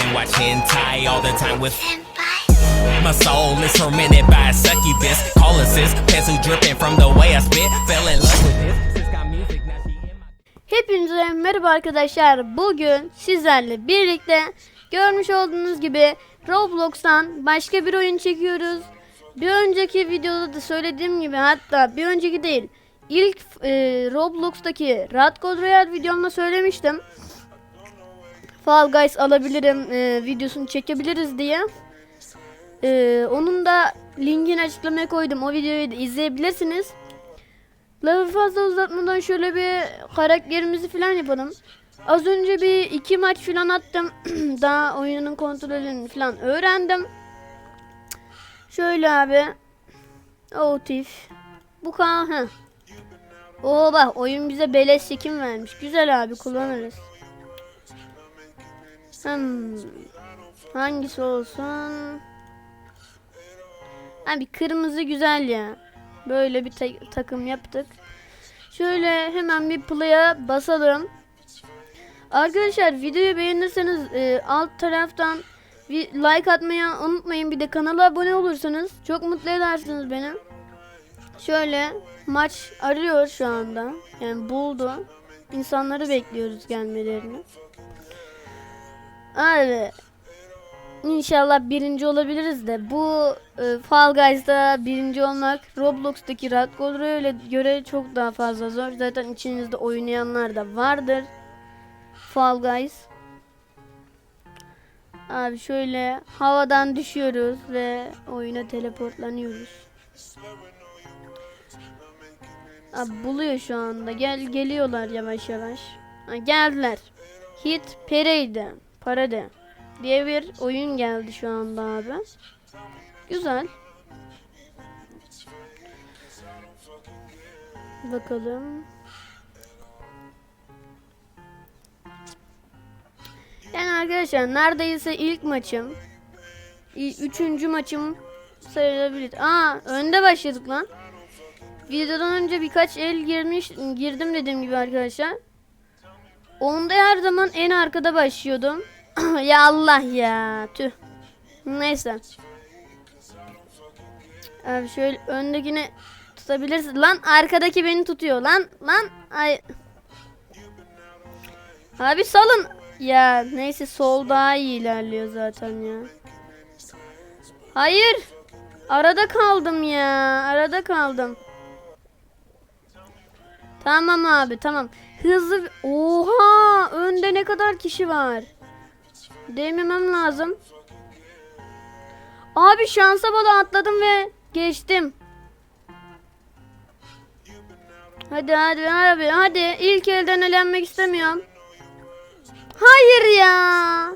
and watch hentai all the time with My soul is tormented by a succubus. Call assist, pencil dripping from the way I spit. Fell in love with this. Hepinize merhaba arkadaşlar. Bugün sizlerle birlikte görmüş olduğunuz gibi Roblox'tan başka bir oyun çekiyoruz. Bir önceki videoda da söylediğim gibi hatta bir önceki değil. İlk e, Roblox'taki Rad God Royale videomda söylemiştim. Fall Guys alabilirim e, videosunu çekebiliriz diye. E, onun da linkini açıklamaya koydum. O videoyu da izleyebilirsiniz. Lafı fazla uzatmadan şöyle bir karakterimizi falan yapalım. Az önce bir iki maç falan attım. Daha oyunun kontrolünü falan öğrendim. Şöyle abi. Otif. Bu kan. Oo bak oyun bize beleş skin vermiş. Güzel abi kullanırız. Hmm. Hangisi olsun? Abi kırmızı güzel ya. Böyle bir ta- takım yaptık. Şöyle hemen bir play'a basalım. Arkadaşlar videoyu beğenirseniz e, alt taraftan bir like atmayı unutmayın. Bir de kanala abone olursanız çok mutlu edersiniz beni. Şöyle maç arıyor şu anda. Yani buldu. İnsanları bekliyoruz gelmelerini. Abi İnşallah birinci olabiliriz de bu e, Fall Guys'da birinci olmak Roblox'taki Rad Royale'e göre çok daha fazla zor. Zaten içinizde oynayanlar da vardır. Fall Guys. Abi şöyle havadan düşüyoruz ve oyuna teleportlanıyoruz. Abi buluyor şu anda. Gel geliyorlar yavaş yavaş. Ha, geldiler. Hit Parade. Parade diye bir oyun geldi şu anda abi. Güzel. Bakalım. Yani arkadaşlar neredeyse ilk maçım. Üçüncü maçım sayılabilir. Aa önde başladık lan. Videodan önce birkaç el girmiş girdim dediğim gibi arkadaşlar. Onda her zaman en arkada başlıyordum. ya Allah ya. Tüh. Neyse. Abi şöyle öndekini tutabilirsin. Lan arkadaki beni tutuyor. Lan lan. Ay. Abi salın. Ya neyse sol daha iyi ilerliyor zaten ya. Hayır. Arada kaldım ya. Arada kaldım. Tamam abi tamam. Hızlı. Oha! Önde ne kadar kişi var? Değmemem lazım. Abi şansa bala atladım ve geçtim. Hadi hadi abi hadi ilk elden elenmek istemiyorum. Hayır ya.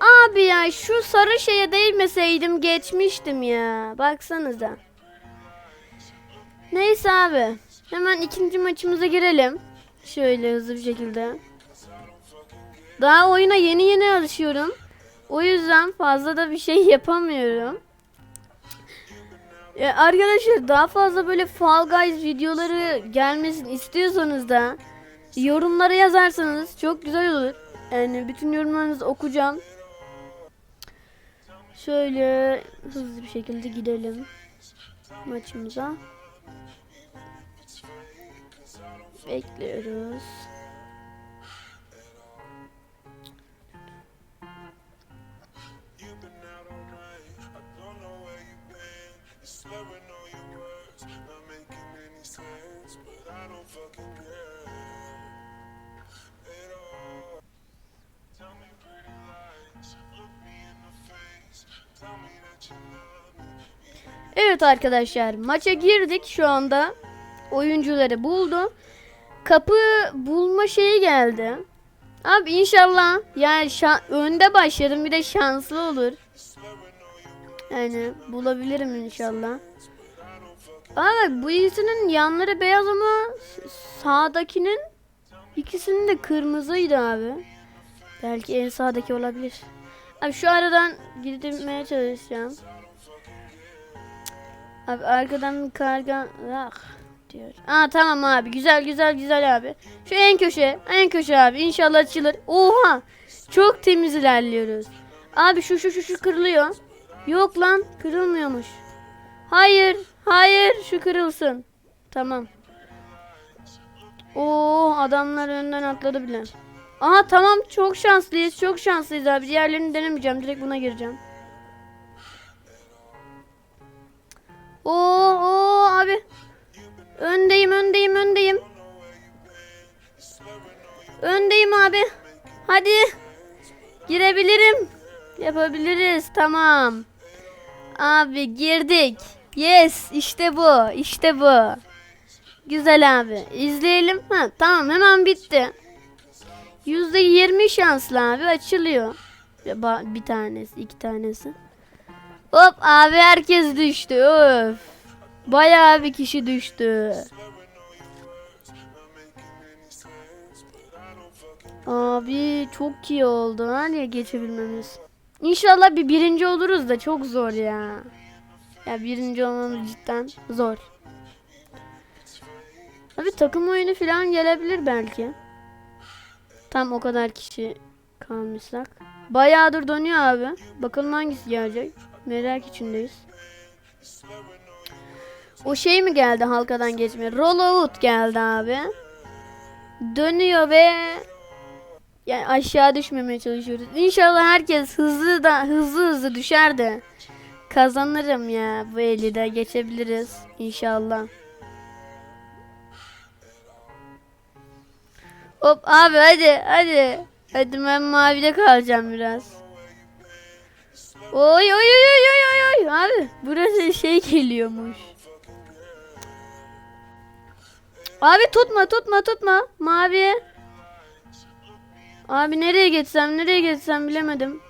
Abi ya şu sarı şeye değmeseydim geçmiştim ya. Baksanıza. Neyse abi. Hemen ikinci maçımıza girelim. Şöyle hızlı bir şekilde. Daha oyuna yeni yeni alışıyorum. O yüzden fazla da bir şey yapamıyorum. Ya arkadaşlar daha fazla böyle Fall Guys videoları gelmesini istiyorsanız da yorumlara yazarsanız çok güzel olur. Yani bütün yorumlarınızı okuyacağım. Şöyle hızlı bir şekilde gidelim maçımıza. Bekliyoruz. Evet arkadaşlar maça girdik şu anda. Oyuncuları buldu. Kapı bulma şeyi geldi. Abi inşallah yani önde başladım bir de şanslı olur. Yani bulabilirim inşallah. Abi bu ikisinin yanları beyaz ama sağdakinin ikisinin de kırmızıydı abi. Belki en sağdaki olabilir. Abi şu aradan gitmeye çalışacağım. Abi arkadan karga ah diyor. Aa tamam abi güzel güzel güzel abi. Şu en köşe en köşe abi inşallah açılır. Oha Çok temiz ilerliyoruz. Abi şu şu şu şu kırılıyor. Yok lan kırılmıyormuş. Hayır hayır şu kırılsın. Tamam. Oo adamlar önden atladı bile. Aha tamam çok şanslıyız çok şanslıyız abi. Diğerlerini denemeyeceğim direkt buna gireceğim. Oo oo abi. Öndeyim öndeyim öndeyim. Öndeyim abi. Hadi. Girebilirim. Yapabiliriz. Tamam. Abi girdik. Yes. işte bu. işte bu. Güzel abi. İzleyelim. Ha, tamam hemen bitti. Yüzde yirmi şanslı abi açılıyor. Bir tanesi, iki tanesi. Hop abi herkes düştü. Öf. Bayağı bir kişi düştü. Abi çok iyi oldu ya geçebilmemiz. İnşallah bir birinci oluruz da çok zor ya. Ya birinci olmamız cidden zor. Abi takım oyunu falan gelebilir belki. Tam o kadar kişi kalmışsak. Bayağıdır dönüyor abi. Bakalım hangisi gelecek. Merak içindeyiz. O şey mi geldi halkadan geçme? Rollout geldi abi. Dönüyor ve yani aşağı düşmemeye çalışıyoruz. İnşallah herkes hızlı da hızlı hızlı düşer de kazanırım ya bu eli de geçebiliriz inşallah. Hop abi hadi hadi. Hadi ben mavide kalacağım biraz. Oy oy oy oy oy oy abi burası şey geliyormuş. Abi tutma tutma tutma mavi. Abi nereye geçsem nereye geçsem bilemedim.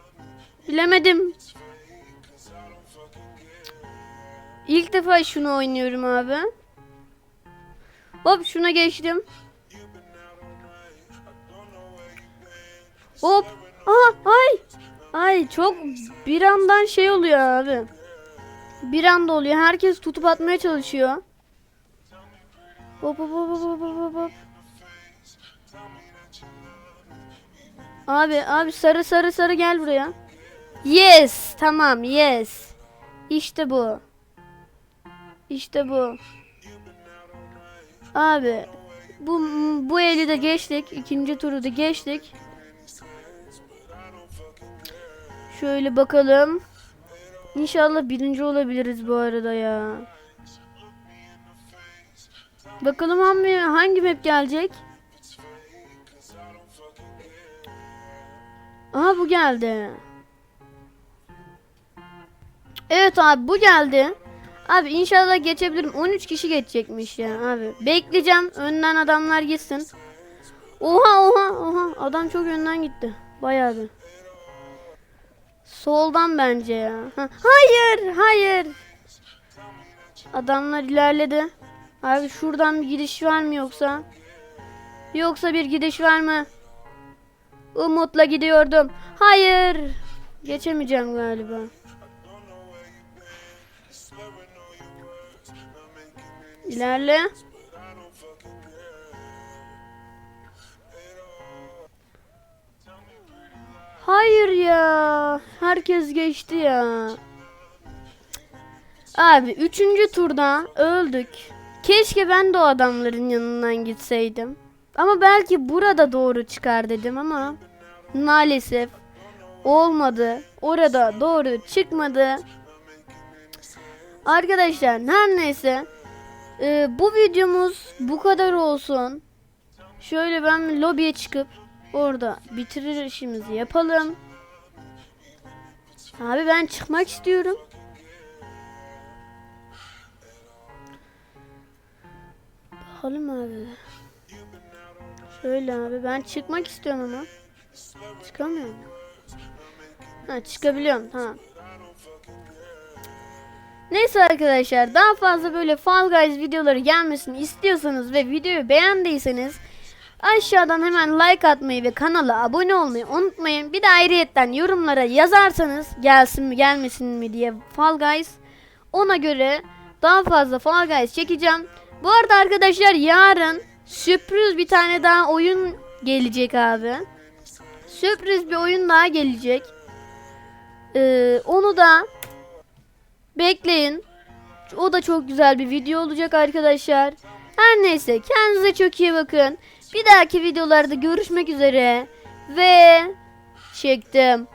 Bilemedim. İlk defa şunu oynuyorum abi. Hop şuna geçtim. Hop. Aha ay. Ay çok bir andan şey oluyor abi. Bir anda oluyor. Herkes tutup atmaya çalışıyor. Hop hop hop hop hop hop. Abi abi sarı sarı sarı gel buraya. Yes tamam yes. İşte bu. İşte bu. Abi bu bu eli de geçtik. ikinci turu da geçtik. Şöyle bakalım. İnşallah birinci olabiliriz bu arada ya. Bakalım hangi, hangi map gelecek? Aha bu geldi. Evet abi bu geldi. Abi inşallah geçebilirim. 13 kişi geçecekmiş ya abi. Bekleyeceğim. Önden adamlar gitsin. Oha oha oha. Adam çok önden gitti. Bayağı bir. Soldan bence ya. Ha, Hayır hayır. Adamlar ilerledi. Abi şuradan bir gidiş var mı yoksa? Yoksa bir gidiş var mı? Umutla gidiyordum. Hayır. Geçemeyeceğim galiba. İlerle. Hayır ya. Herkes geçti ya. Abi üçüncü turda öldük. Keşke ben de o adamların yanından gitseydim. Ama belki burada doğru çıkar dedim ama maalesef olmadı. Orada doğru çıkmadı. Arkadaşlar her neyse e, bu videomuz bu kadar olsun. Şöyle ben lobiye çıkıp orada bitirir işimizi yapalım. Abi ben çıkmak istiyorum. Bakalım abi. Şöyle abi ben çıkmak istiyorum ama. Çıkamıyorum. Ha çıkabiliyorum tamam. Neyse arkadaşlar daha fazla böyle Fall Guys videoları gelmesini istiyorsanız ve videoyu beğendiyseniz aşağıdan hemen like atmayı ve kanala abone olmayı unutmayın. Bir de ayrıyetten yorumlara yazarsanız gelsin mi gelmesin mi diye Fall Guys ona göre daha fazla Fall Guys çekeceğim. Bu arada arkadaşlar yarın sürpriz bir tane daha oyun gelecek abi. sürpriz bir oyun daha gelecek. Ee, onu da bekleyin. O da çok güzel bir video olacak arkadaşlar. Her neyse kendinize çok iyi bakın. Bir dahaki videolarda görüşmek üzere. Ve çektim.